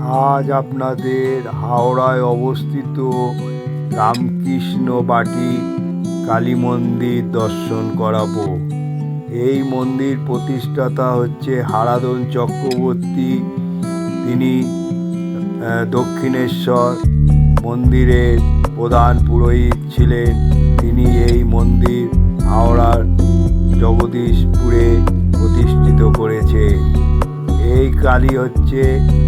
আজ আপনাদের হাওড়ায় অবস্থিত রামকৃষ্ণ বাটি কালী মন্দির দর্শন করাবো। এই মন্দির প্রতিষ্ঠাতা হচ্ছে হারাদন চক্রবর্তী। তিনি দক্ষিণেশ্বর মন্দিরের প্রধান পুরোহিত ছিলেন। তিনি এই মন্দির হাওড়ার জগদীশপুরে প্রতিষ্ঠিত করেছে। এই কালী হচ্ছে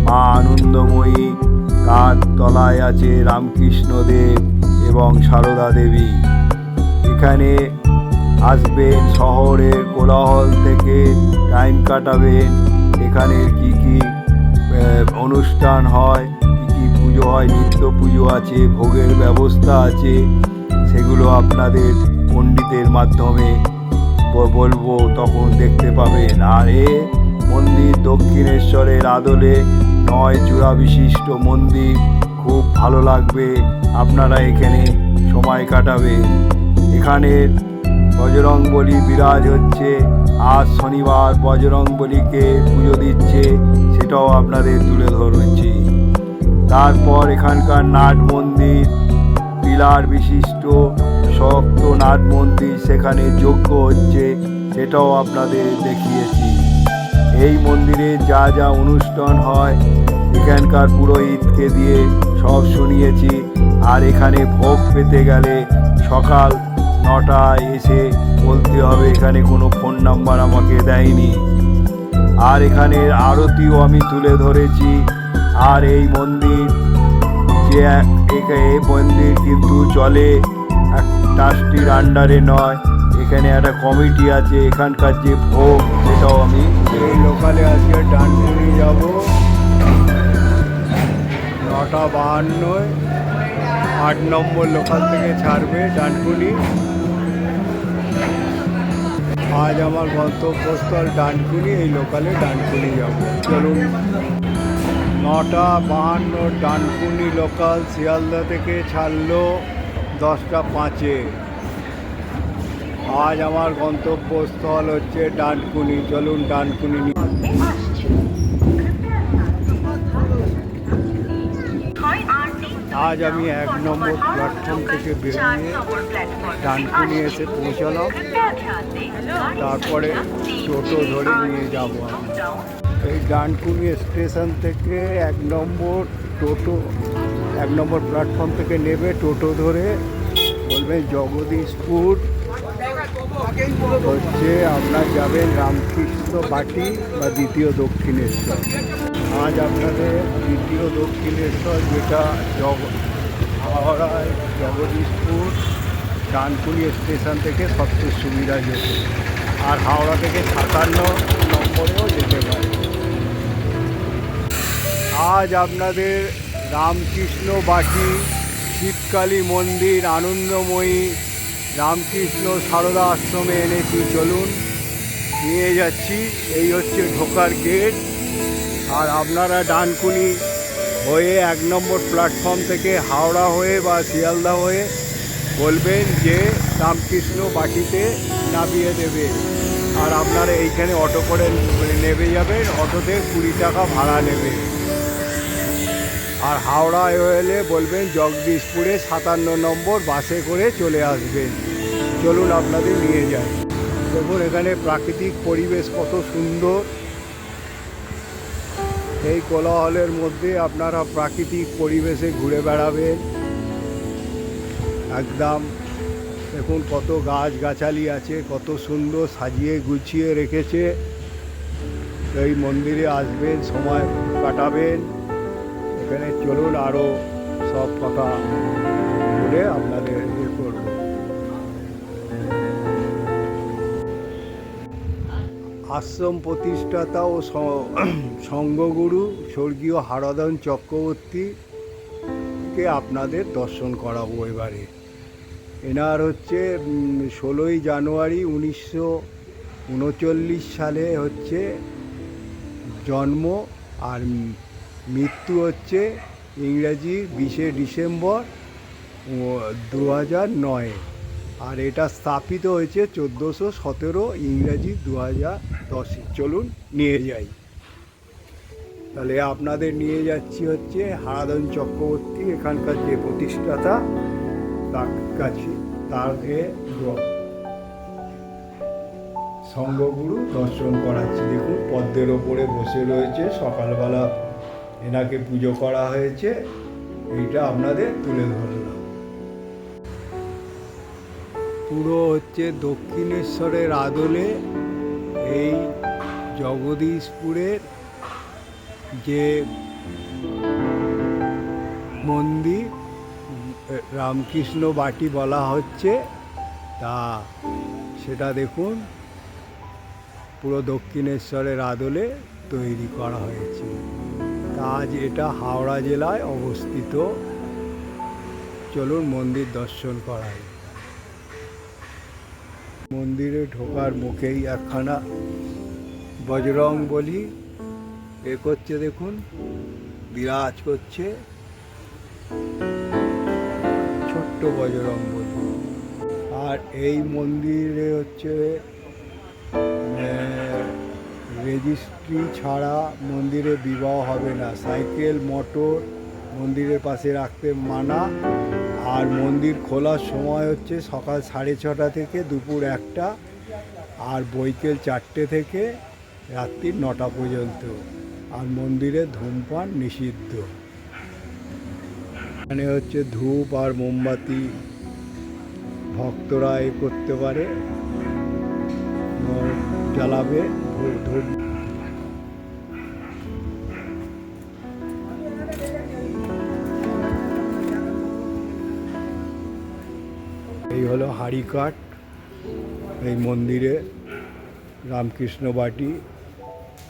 মা আনন্দময়ী। তার তলায় আছে রামকৃষ্ণদেব এবং সারদা দেবী। এখানে আসবেন শহরের কোলাহল থেকে টাইম কাটাবেন। এখানের কি কি অনুষ্ঠান হয়, কি কি পুজো হয়, নিত্য পুজো আছে, ভোগের ব্যবস্থা আছে, সেগুলো আপনাদের পণ্ডিতের মাধ্যমে বলব, তখন দেখতে পাবেন। আর এ মন্দির দক্ষিণেশ্বরের আদলে। নয় চূড়া বিশিষ্ট মন্দির। খুব ভালো লাগবে। আপনারা এখানে সময় কাটাবেন এখানের বজরং বলি বিরাজ হচ্ছে। আজ শনিবার বজরং বলিকে পুজো দিচ্ছে। সেটাও আপনাদের তুলে ধরছি। তারপর এখানকার নাট মন্দির। পিলার বিশিষ্ট শক্ত নাট মন্দির সেখানে যজ্ঞ হচ্ছে। সেটাও আপনাদের দেখিয়েছি। এই মন্দিরে যা যা অনুষ্ঠান হয়, এখানকার পুরোহিতকে দিয়ে সব শুনিয়েছি। আর এখানে ভোগ পেতে গেলে সকাল নটায় এসে বলতে হবে, এখানে কোনো ফোন নাম্বার আমাকে দেয়নি। আর এখানের আরতিও আমি তুলে ধরেছি। আর এই মন্দির যে এই মন্দির কিন্তু চলে এক ট্রাস্টির আন্ডারে নয়, এখানে একটা কমিটি আছে, এখানকার যে ভোগ সেটাও আমি এই লোকালে আজকে ডানকুনি যাব। নটা বাহান্নয়। আট নম্বর লোকাল থেকে ছাড়বে ডানকুনি। আজ আমার গন্তব্যস্থল ডানকুনি, এই লোকালে ডানকুনি যাব। চলুন। নটা বাহান্ন ডানকুনি লোকাল শিয়ালদা থেকে ছাড়লো দশটা পাঁচে। আজ আমার গন্তব্যস্থল হচ্ছে ডানকুনি। চলুন ডানকুনি আজ আমি এক নম্বর প্ল্যাটফর্ম থেকে বেরিয়ে ডানকুনি এসে পৌঁছালাম। তারপরে টোটো ধরে নিয়ে যাব এই ডানকুনি স্টেশন থেকে এক নম্বর টোটো এক নম্বর প্ল্যাটফর্ম থেকে নেবে টোটো ধরে। বলবেন জগদীশপুর হচ্ছে আপনার যাবেন রামকৃষ্ণ বাটি বা দ্বিতীয় দক্ষিণেশ্বর। আজ আপনাদের দ্বিতীয় দক্ষিণেশ্বর যেটা জগ হাওড়ায় জগদীশপুর, ডানকুনি স্টেশন থেকে সবচেয়ে সুবিধা যেতে। আর হাওড়া থেকে সাতান্ন নম্বরেও যেতে পারে। আজ আপনাদের রামকৃষ্ণ বাটি, শীতকালী মন্দির, আনন্দময়ী রামকৃষ্ণ সারদা আশ্রমে এনেছি, চলুন। নিয়ে যাচ্ছি, এই হচ্ছে ঢোকার গেট। আর আপনারা ডানকুনি হয়ে এক নম্বর প্ল্যাটফর্ম থেকে হাওড়া হয়ে বা শিয়ালদা হয়ে বলবেন যে রামকৃষ্ণ বাটিতে নামিয়ে দেবে। আর আপনারা এইখানে অটো করে নেবে যাবেন, অটোতে কুড়ি টাকা ভাড়া নেবে। আর হাওড়া এলে বলবেন জগদীশপুরে সাতান্ন নম্বর বাসে করে চলে আসবেন। চলুন আপনাদের নিয়ে যাই। দেখুন, এখানে প্রাকৃতিক পরিবেশ কত সুন্দর। এই কোলাহলের মধ্যে আপনারা প্রাকৃতিক পরিবেশে ঘুরে বেড়াবেন। একদম, দেখুন কত গাছ গাছালি আছে, কত সুন্দর সাজিয়ে গুছিয়ে রেখেছে। এই মন্দিরে আসবেন, সময় কাটাবেন। এখানে চলুন আরও সব কথা বলে আপনাদের আশ্রম প্রতিষ্ঠাতা ও সঙ্গগুরু স্বর্গীয় হারাধন চক্রবর্তীকে আপনাদের দর্শন করাবো এবারে। এনার হচ্ছে ষোলোই জানুয়ারি উনিশশো উনচল্লিশ সালে হচ্ছে জন্ম আর মৃত্যু হচ্ছে ইংরাজি বিশে ডিসেম্বর দু হাজার নয়। আর এটা স্থাপিত হয়েছে চোদ্দোশো সতেরো ইংরাজি দু হাজার দশে। চলুন নিয়ে যাই। তাহলে আপনাদের নিয়ে যাচ্ছি হচ্ছে হারাধন চক্রবর্তী, এখানকার যে প্রতিষ্ঠাতা, তার কাছে গ- সঙ্গগুরু দর্শন করাচ্ছি। দেখুন, পদ্মের ওপরে বসে রয়েছে, সকালবেলা এনাকে পুজো করা হয়েছে। এইটা আপনাদের তুলে ধরলাম। পুরো হচ্ছে দক্ষিণেশ্বরের আদলে এই জগদীশপুরের যে মন্দির, রামকৃষ্ণ বাটি বলা হচ্ছে, তা সেটা দেখুন, পুরো দক্ষিণেশ্বরের আদলে তৈরি করা হয়েছে। আজ এটা হাওড়া জেলায় অবস্থিত। চলুন মন্দির দর্শন করাই। মন্দিরে ঢোকার মুখেই একখানা বজরং বলি এ করছে দেখুন, বিরাজ করছে ছোট্ট বজরং বলি। আর এই মন্দিরে হচ্ছে রেজিস্ট্রি ছাড়া মন্দিরে বিবাহ হবে না। সাইকেল, মোটর মন্দিরের পাশে রাখতে মানা। আর মন্দির খোলার সময় হচ্ছে সকাল সাড়ে ছটা থেকে দুপুর একটা আর বৈকেল চারটে থেকে রাত্রি নটা পর্যন্ত। আর মন্দিরে ধূমপান নিষিদ্ধ। এখানে হচ্ছে ধূপ আর মোমবাতি ভক্তরা এ করতে পারে। জ্বালাবে, ধূপ হলো হাড়িকাঠ, এই মন্দিরে রামকৃষ্ণ বাটি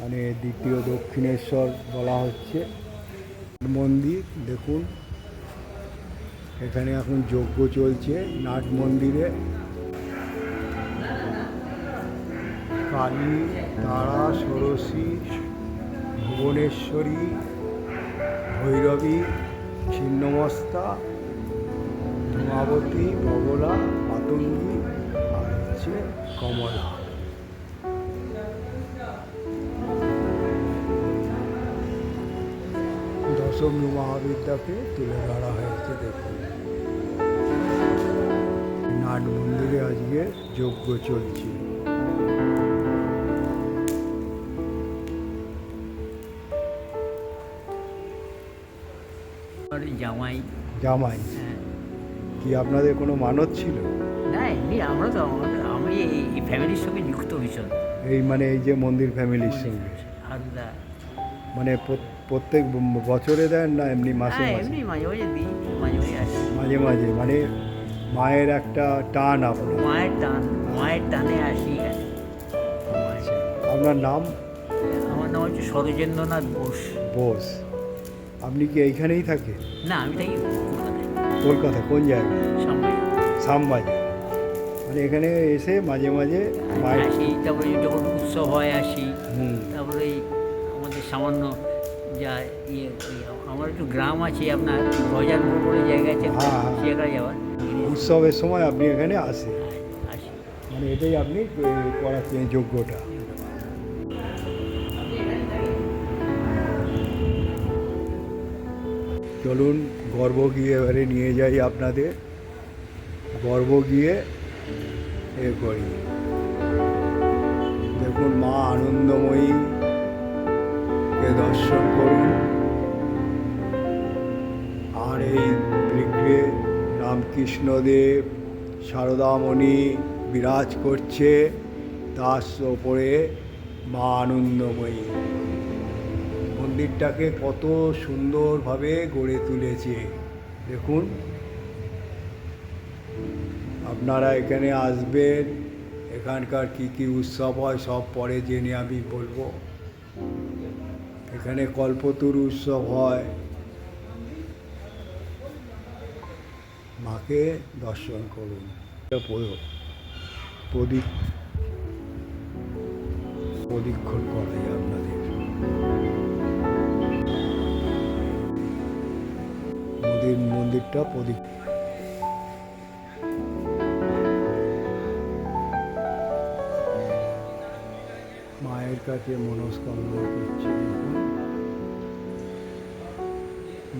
মানে দ্বিতীয় দক্ষিণেশ্বর বলা হচ্ছে। মন্দির, দেখুন, এখানে এখন যজ্ঞ চলছে নাট মন্দিরে। কালী, তারা ষোড়শী ভুবনেশ্বরী, ভৈরবী, ছিন্নমস্তা ধূমাবতী বগলা মাতঙ্গী আর হচ্ছে কমলা। দশম মহাবিদ্যাকে তুলে ধরা হয়েছে দেখুন। নাট মন্দিরে আজকে যজ্ঞ চলছে। জামাই। জামাই। কি আপনাদের কোনো মানত ছিল? না এমনি আমরা তো আমি এই- ফ্যামিলির সঙ্গে যুক্ত ভীষণ। এই মানে এই যে মন্দির ফ্যামিলির সঙ্গে? মানে প্রত্যেক বছরে দেন না এমনি মাসে এমনি মাঝে মাঝে দিই মাঝে মাঝে মাঝে মাঝে মানে মায়ের একটা টান আপনার। মায়ের টান মায়ের টানে আসি। আপনার নাম? আমার নাম হচ্ছে সরজেন্দ্রনাথ বোস। বোস। আপনি কি এইখানেই থাকে না আমি থাকি কলকাতা কোন জায়গায় সামনে মানে এখানে এসে মাঝে মাঝে আসি তারপরে যখন উৎসব হয় আসি। তারপরে আমাদের সামান্য যা ইয়ে আমার একটু গ্রাম আছে আপনার মোড় বলে জায়গা আছে হ্যাঁ, হ্যাঁ। সেখানে যাওয়ার। উৎসবের সময় আপনি এখানে আসেন আসি। মানে এটাই আপনি করাচ্ছেন যোগ্যটা। চলুন গর্ব গিয়ে এবারে নিয়ে যাই আপনাদের। গর্ব গিয়ে এ করি। দেখুন মা আনন্দময়ী, কে দর্শন করুন। আর এই বৃক্ষে রামকৃষ্ণদেব সারদামণি বিরাজ করছে, তার ওপরে মা আনন্দময়ী। মন্দিরটাকে কত সুন্দরভাবে গড়ে তুলেছে। দেখুন। আপনারা এখানে আসবেন। এখানকার কি কি উৎসব হয় সব পরে জেনে আমি বলব। এখানে কল্পতরু উৎসব হয়। মাকে দর্শন করুন। প্রদীপ। প্রদীক্ষণ করাই আপনাদের। এই মন্দিরটা প্রদীপ মায়ের কাছে মনস্কামনা করছি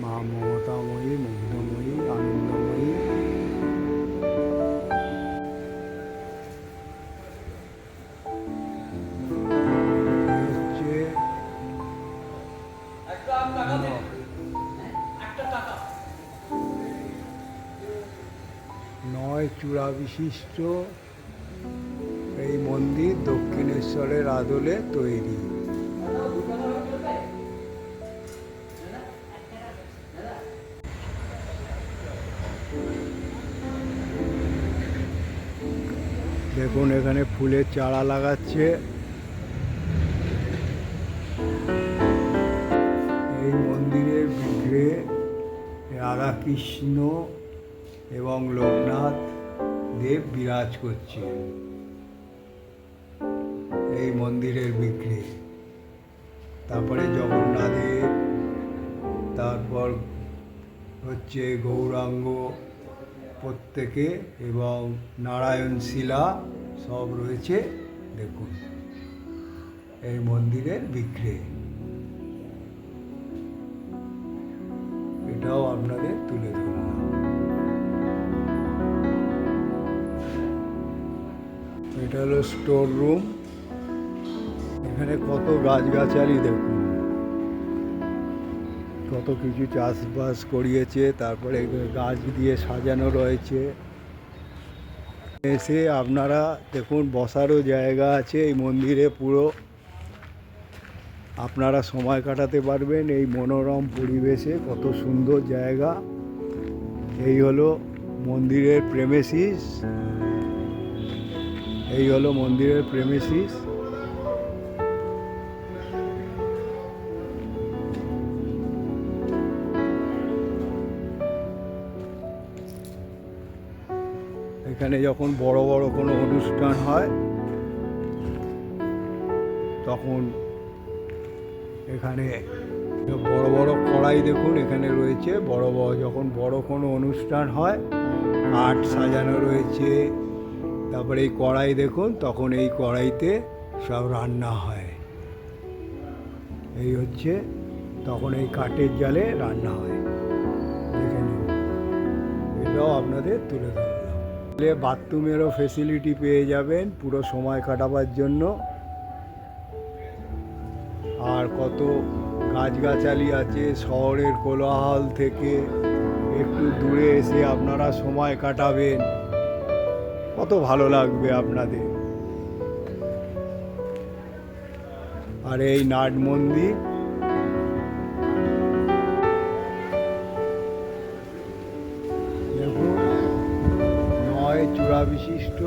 মা মমতাময়ী মুগ্ধময়ী আনন্দময়ী চূড়া বিশিষ্ট এই মন্দির দক্ষিণেশ্বরের আদলে তৈরি। দেখুন, এখানে ফুলের চারা লাগাচ্ছে। এই মন্দিরের বিগ্রহে রাধাকৃষ্ণ এবং লোকনাথ দেব বিরাজ করছে। এই মন্দিরের বিগ্রহে তারপরে জগন্নাথের, তারপর হচ্ছে গৌরাঙ্গ প্রত্যেকে এবং নারায়ণ শিলা সব রয়েছে, দেখুন। এই মন্দিরের বিগ্রহে স্টোর রুম। এখানে কত গাছগাছালি দেখুন। কত কিছু চাষবাস করিয়েছে, তারপরে গাছ দিয়ে সাজানো রয়েছে। এসে আপনারা দেখুন, বসারও জায়গা আছে এই মন্দিরে পুরো। আপনারা সময় কাটাতে পারবেন এই মনোরম পরিবেশে, কত সুন্দর জায়গা। এই হলো মন্দিরের প্রেমেসিস এই হলো মন্দিরের প্রেমেসিস এখানে যখন বড় বড় কোনো অনুষ্ঠান হয়, তখন এখানে বড় বড় কড়াই দেখুন, এখানে রয়েছে। বড় বড় যখন বড় কোনো অনুষ্ঠান হয় কাঠ সাজানো রয়েছে। তারপরে এই কড়াই দেখুন, তখন এই কড়াইতে সব রান্না হয়। এই হচ্ছে, তখন এই কাঠের জালে রান্না হয়। দেখে নিন। এটাও আপনাদের তুলে ধরলাম। বাথরুমেরও ফেসিলিটি পেয়ে যাবেন পুরো সময় কাটাবার জন্য। আর কত গাছগাছালি আছে শহরের কোলাহল থেকে, একটু দূরে এসে আপনারা সময় কাটাবেন। কত ভালো লাগবে আপনাদের। আর এই নাট মন্দির। নয় চূড়া বিশিষ্ট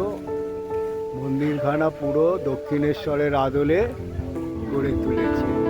মন্দিরখানা পুরো দক্ষিণেশ্বরের আদলে গড়ে তুলেছে।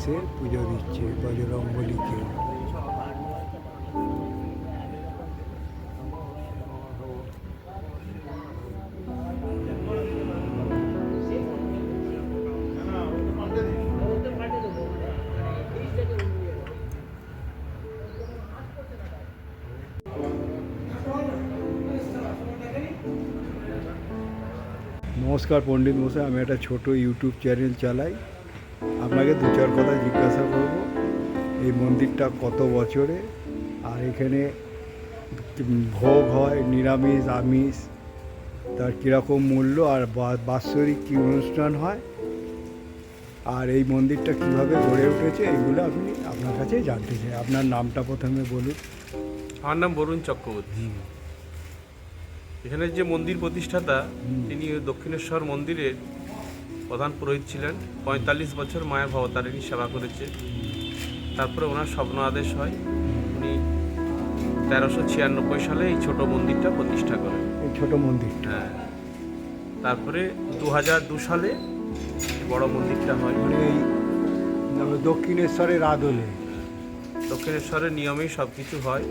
এসে পুজো দিচ্ছে বজরঙ্গলিকে। নমস্কার পণ্ডিত মশাই আমি একটা ছোট ইউটিউব চ্যানেল চালাই। আপনাকে দু চার কথা জিজ্ঞাসা করব এই মন্দিরটা কত বছরে? আর এখানে ভোগ হয় নিরামিষ আমিষ তার কীরকম মূল্য আর বাৎসরিক কী অনুষ্ঠান হয়? আর এই মন্দিরটা কীভাবে গড়ে উঠেছে এইগুলো আপনি আপনার কাছে জানতে চাই। আপনার নামটা প্রথমে বলুন। আমার নাম বরুণ চক্রবর্তী। এখানে যে মন্দির প্রতিষ্ঠাতা তিনি দক্ষিণেশ্বর মন্দিরের প্রধান পুরোহিত ছিলেন। পঁয়তাল্লিশ বছর মায়ের ভবতারিণী সেবা করেছে। তারপরে ওনার স্বপ্ন আদেশ হয় উনি তেরোশো ছিয়ানব্বই সালে এই ছোট মন্দিরটা প্রতিষ্ঠা করেন। এই ছোট মন্দিরটা। হ্যাঁ। তারপরে দু হাজার দু সালে বড় মন্দিরটা হয়। মানে এই দক্ষিণেশ্বরের আদলে। দক্ষিণেশ্বরের নিয়মেই সব কিছু হয়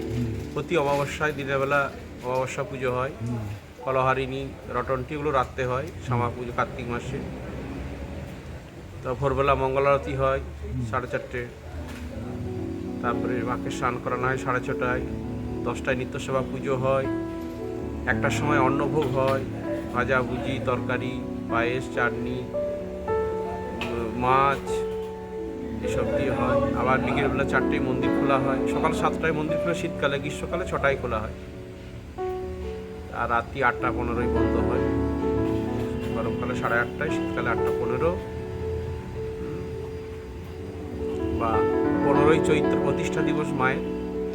প্রতি অমাবস্যায় দিনের বেলা অমাবস্যা পুজো হয়। ফলহারিণী রটনটি এগুলো রাত্রে হয় শ্যামা পুজো কার্তিক মাসে। তো ভোরবেলা মঙ্গল আরতি হয়, সাড়ে চারটে। তারপরে মাকে স্নান করানো হয় সাড়ে ছটায়। দশটায় নিত্য সেবা পুজো হয়। একটার সময় অন্নভোগ হয়, ভাজা ভুজি, তরকারি, পায়েস, চাটনি, মাছ, এসব দিয়ে হয়। আবার বিকেলবেলা চারটেয় মন্দির খোলা হয়। সকাল সাতটায় মন্দির খোলা, শীতকালে, গ্রীষ্মকালে ছটায় খোলা হয়। আর রাত্রি আটটা পনেরোই বন্ধ হয়। গরমকালে সাড়ে আটটায়, শীতকালে আটটা পনেরো। বা পনেরোই চৈত্র প্রতিষ্ঠা দিবস মায়ের।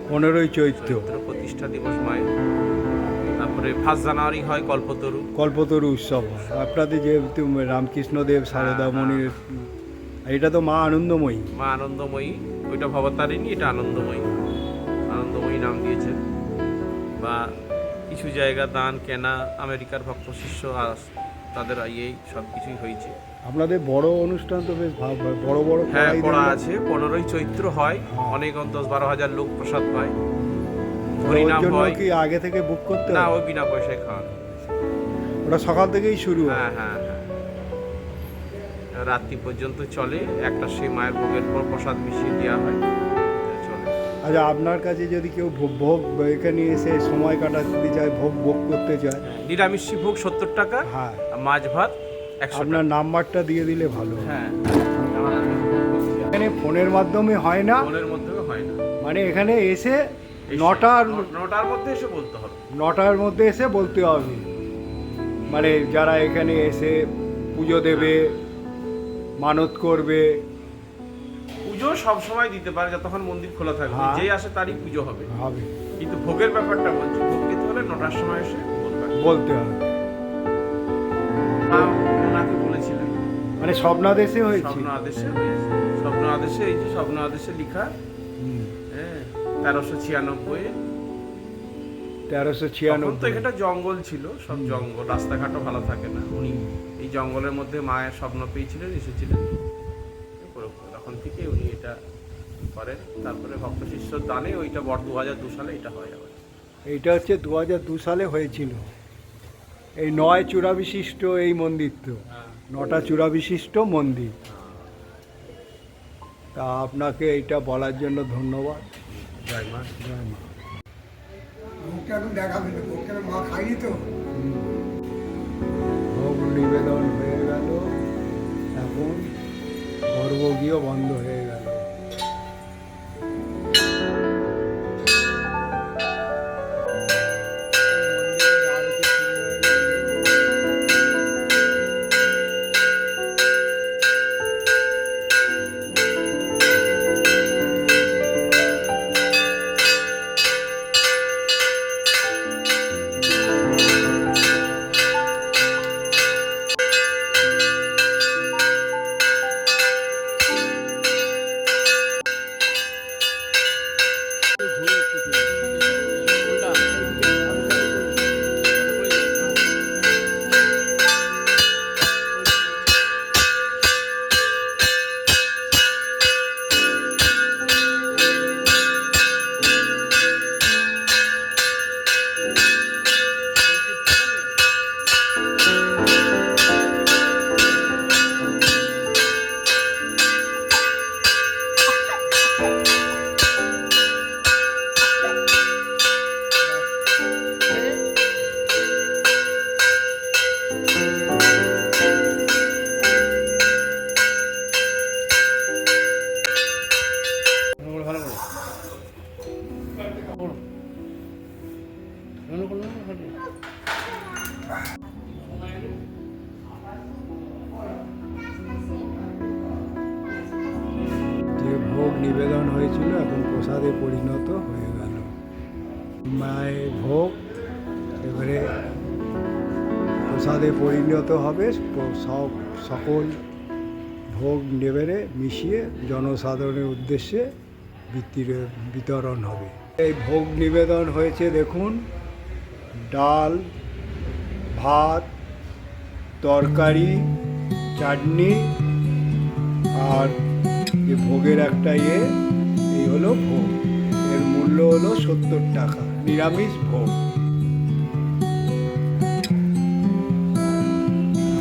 পনেরোই চৈত্র। প্রতিষ্ঠা দিবস মায়ের। তারপরে ফার্স্ট জানুয়ারি হয় কল্পতরু। কল্পতরু উৎসব আপনাদের যেহেতু রামকৃষ্ণদেব সারদা মনির এটা তো মা আনন্দময়ী। মা আনন্দময়ী ওইটা ভবতারিণী এটা আনন্দময়ী। আনন্দময়ী নাম দিয়েছেন। বা কিছু জায়গা দান কেনা আমেরিকার ভক্ত শিষ্য তাদের ইয়েই সব কিছুই হয়েছে। আপনাদের বড় অনুষ্ঠান তো বেশ ভাব হয়। বড় বড় হ্যাঁ পড়া আছে পনেরোই চৈত্র হয় হ্যাঁ। অনেক দশ বারো হাজার লোক প্রসাদ পায়। হরিনাম হয়। কি আগে থেকে বুক করতে না ওই বিনা পয়সায় খাওয়ানো। ওটা সকাল থেকেই শুরু হ্যাঁ হ্যাঁ হ্যাঁ। রাত্রি পর্যন্ত চলে একটা সেই মায়ের ভোগের পর প্রসাদ মিশিয়ে দেওয়া হয়। আচ্ছা আপনার কাছে যদি কেউ ভোগ- ভোগ এখানে এসে সময় কাটাতে চায় ভোগ ভোগ করতে চায়। নিরামিষি ভোগ সত্তর টাকা হ্যাঁ। মাছ ভাত আপনার নাম্বারটা দিয়ে দিলে ভালো হ্যাঁ। এখানে ফোনের মাধ্যমে হয় না? ফোনের মধ্যেও হয় না। মানে এখানে এসে নটার নটার মধ্যে এসে বলতে হবে। নটার মধ্যে এসে বলতে হবে। মানে যারা এখানে এসে পুজো দেবে মানত করবে পুজো সব সময় দিতে পারে যতক্ষণ মন্দির খোলা থাকবে। হ্যাঁ। যেই আসে তারই পুজো হবে। হবে। কিন্তু ভোগের ব্যাপারটা বলছি ভোগ খেতে হলে নটার সময় এসে বলতে হবে। ওনাকে বলেছিলেন মানে স্বপ্নাদেশে হয়েছে। স্বপ্ন আদেশে হয়েছে। স্বপ্ন আদেশে এই যে স্বপ্ন আদেশে লেখা হ্যাঁ তেরোশো ছিয়ানব্বই তেরোশো তখন তো ছিয়ানব্বই এখানটা জঙ্গল ছিল সব জঙ্গল রাস্তাঘাটও ভালো থাকে না। উনি এই জঙ্গলের মধ্যে মায়ের স্বপ্ন পেয়েছিলেন এসেছিলেন এরপরে তখন থেকে উনি এটা করেন তারপরে ভক্ত শিষ্যর দানে ওইটা বর দু হাজার দু সালে এটা হয় আবার। এইটা হচ্ছে দু হাজার দু সালে হয়েছিল। এই নয় চূড়া বিশিষ্ট এই মন্দির তো নটা চূড়া বিশিষ্ট মন্দির। তা আপনাকে এইটা বলার জন্য ধন্যবাদ। জয় মা। জয় মা। মুখটা এখন দেখাবে না মুখটা মা খাইনি তো। ভোগ নিবেদন হয়ে গেল। এখন গর্ভগৃহ বন্ধ হয়ে গেল। সব সকল ভোগ নেবেরে মিশিয়ে জনসাধারণের উদ্দেশ্যে বিতির- বিতরণ হবে। এই ভোগ নিবেদন হয়েছে, দেখুন, ডাল, ভাত, তরকারি, চাটনি, আর যে ভোগের একটা ইয়ে এই হলো ভোগ। এর মূল্য হলো সত্তর টাকা, নিরামিষ ভোগ।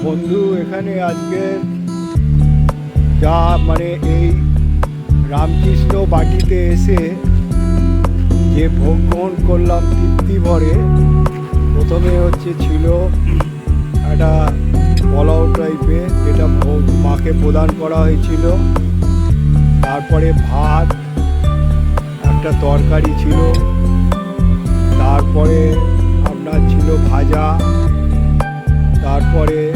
বন্ধু, এখানে আজকে যা মানে এই রামকৃষ্ণ বাটিতে এসে যে ভোগ গ্রহণ করলাম তৃপ্তি ভরে, প্রথমে হচ্ছে ছিল একটা পোলাও টাইপের যেটা মাকে প্রদান করা হয়েছিল। তারপরে ভাত, একটা তরকারি ছিল। তারপরে আপনার ছিল ভাজা। তারপরে